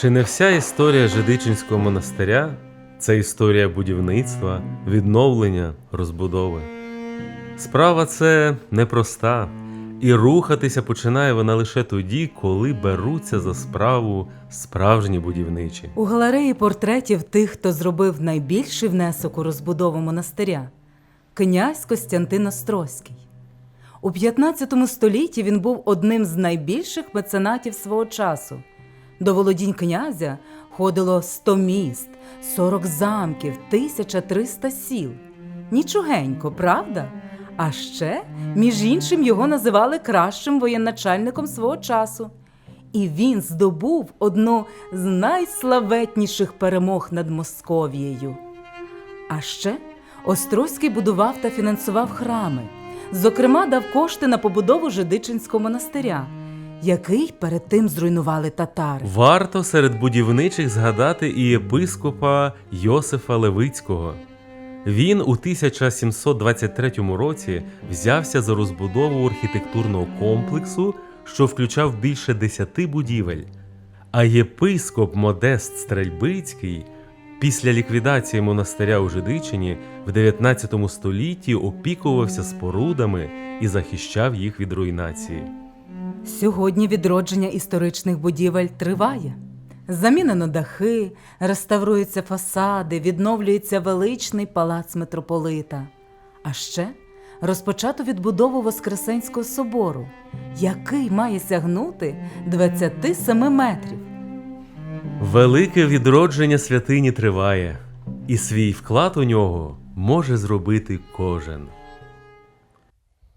Чи не вся історія Жидичинського монастиря це історія будівництва, відновлення, розбудови? Справа це непроста, і рухатися починає вона лише тоді, коли беруться за справу справжні будівничі. У галереї портретів тих, хто зробив найбільший внесок у розбудову монастиря князь Костянтин Острозький. У 15 столітті він був одним з найбільших меценатів свого часу. До володінь князя ходило 100 міст, 40 замків, 1300 сіл. Нічогенько, правда? А ще, між іншим, його називали кращим воєначальником свого часу. І він здобув одну з найславетніших перемог над Московією. А ще Острозький будував та фінансував храми. Зокрема, дав кошти на побудову Жидичинського монастиря, який перед тим зруйнували татари. Варто серед будівничих згадати і єпископа Йосифа Левицького. Він у 1723 році взявся за розбудову архітектурного комплексу, що включав більше десяти будівель. А єпископ Модест Стрельбицький після ліквідації монастиря у Жидичині в 19 столітті опікувався спорудами і захищав їх від руйнації. Сьогодні відродження історичних будівель триває. Замінено дахи, реставруються фасади, відновлюється величний палац митрополита. А ще розпочато відбудову Воскресенського собору, який має сягнути 27 метрів. Велике відродження святині триває, і свій вклад у нього може зробити кожен.